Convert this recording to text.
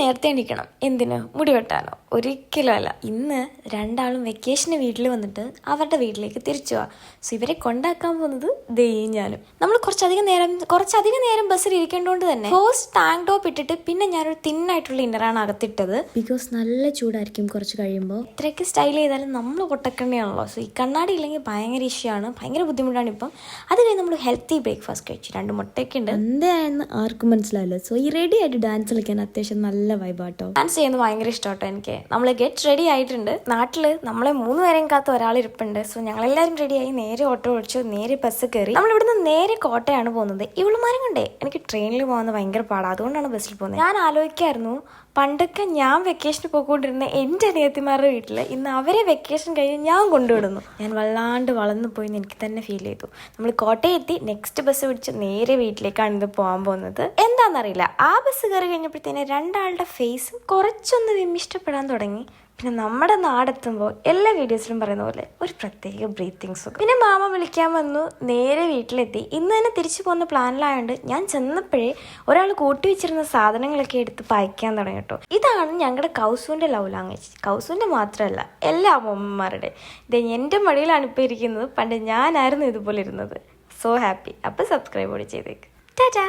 നേരത്തെ എണീക്കണം. എന്തിന്? മുടി വെട്ടാനോ? ഒരിക്കലും അല്ല. ഇന്ന് രണ്ടാളും വെക്കേഷന് വീട്ടിൽ വന്നിട്ട് അവരുടെ വീട്ടിലേക്ക് തിരിച്ചു പോവാ സോ ഇവരെ കൊണ്ടാക്കാൻ പോകുന്നത് ദേ ഞാനും. നമ്മൾ കുറച്ചധികം നേരം കുറച്ചധികം നേരം ബസ്സിൽ ഇരിക്കേണ്ടതുകൊണ്ട് തന്നെ ഫസ്റ്റ് ടാങ്ക് ടോപ്പ് ഇട്ടിട്ട് പിന്നെ ഞാനൊരു തിന്നായിട്ടുള്ള ഇന്നറാണ് അകത്തിട്ടത്. ബിക്കോസ് നല്ല ചൂടായിരിക്കും കുറച്ച് കഴിയുമ്പോൾ. ഇത്രയൊക്കെ സ്റ്റൈൽ ചെയ്താലും നമ്മൾ പൊട്ടക്കണ്ണയാണല്ലോ. സോ ഈ കണ്ണാടി ഇല്ലെങ്കിൽ ഭയങ്കര ഇഷ്യമാണ് ഭയങ്കര ബുദ്ധിമുട്ടാണ് ഇപ്പം. അത് കഴിഞ്ഞ് നമ്മൾ ഹെൽത്തി ബ്രേക്ക്ഫാസ്റ്റ് കഴിച്ചു. രണ്ട് മുട്ടയൊക്കെ ഉണ്ട്. എന്തായെന്ന് ആർക്കും മനസ്സിലാവില്ല. സോ ഈ റെഡി ആയിട്ട് ഡാൻസ് കളിക്കാൻ അത്യാവശ്യം നല്ല വൈബാട്ടോ ഡാൻസ് ചെയ്യുന്നത് ഭയങ്കര ഇഷ്ടമാട്ടോ എനിക്ക്. നമ്മൾ ഗെറ്റ് റെഡി ആയിട്ടുണ്ട്. നാട്ടിൽ നമ്മളെ മൂന്ന് പേരെയും കാത്ത ഒരാൾ ഇരിപ്പുണ്ട്. സോ ഞങ്ങളെല്ലാവരും റെഡിയായി നേരെ ഓട്ടോ ഓടിച്ചു നേരെ ബസ് കയറി. നമ്മൾ ഇവിടുന്ന് നേരെ കോട്ടയാണ് പോകുന്നത്. ഇവളുമാരും കൊണ്ടേ എനിക്ക് ട്രെയിനിൽ പോകുന്നത് ഭയങ്കര പാടാണ് അതുകൊണ്ടാണ് ബസ്സിൽ പോകുന്നത്. ഞാൻ ആലോചിക്കായിരുന്നു പണ്ടൊക്കെ ഞാൻ വെക്കേഷന് പോയിക്കൊണ്ടിരുന്ന എന്റെ അനിയത്തിമാരുടെ വീട്ടിൽ ഇന്ന് അവരെ വെക്കേഷൻ കഴിഞ്ഞ് ഞാൻ കൊണ്ടുവിടുന്നു. ഞാൻ വല്ലാണ്ട് വളർന്നു പോയി എനിക്ക് തന്നെ ഫീൽ ചെയ്തു. നമ്മൾ കോട്ടയെത്തി നെക്സ്റ്റ് ബസ് പിടിച്ച് നേരെ വീട്ടിലേക്കാണ് ഇത് പോകാൻ പോകുന്നത്. എന്താണെന്നറിയില്ല ആ ബസ് കയറി കഴിഞ്ഞപ്പോഴത്തേന് രണ്ടാളുടെ ഫേസും കുറച്ചൊന്ന് വിമ്മിഷ്ടപ്പെടാൻ തുടങ്ങി. പിന്നെ നമ്മുടെ നാടെത്തുമ്പോൾ എല്ലാ വീഡിയോസിലും പറയുന്ന പോലെ ഒരു പ്രത്യേക ബ്രീത്തിങ് സുഖം. പിന്നെ മാമ വിളിക്കാൻ വന്നു നേരെ വീട്ടിലെത്തി. ഇന്ന് തന്നെ തിരിച്ചു പോകുന്ന പ്ലാനിലായതുകൊണ്ട് ഞാൻ ചെന്നപ്പോഴേ ഒരാൾ കൂട്ടി വെച്ചിരുന്ന സാധനങ്ങളൊക്കെ എടുത്ത് പായ്ക്കാൻ തുടങ്ങി കേട്ടോ ഇതാണ് ഞങ്ങളുടെ കൗസുവിന്റെ ലവ് ലാംഗ്വേജ് കൗസുവിന്റെ മാത്രമല്ല എല്ലാ അമ്മമാരുടെ ഇത് എന്റെ മടിയിലാണ് ഇപ്പോൾ ഇരിക്കുന്നത്. പണ്ട് ഞാനായിരുന്നു ഇതുപോലെ ഇരുന്നത്. സോ ഹാപ്പി അപ്പോൾ സബ്സ്ക്രൈബ് കൂടി ചെയ്തേക്ക്. ടാറ്റാ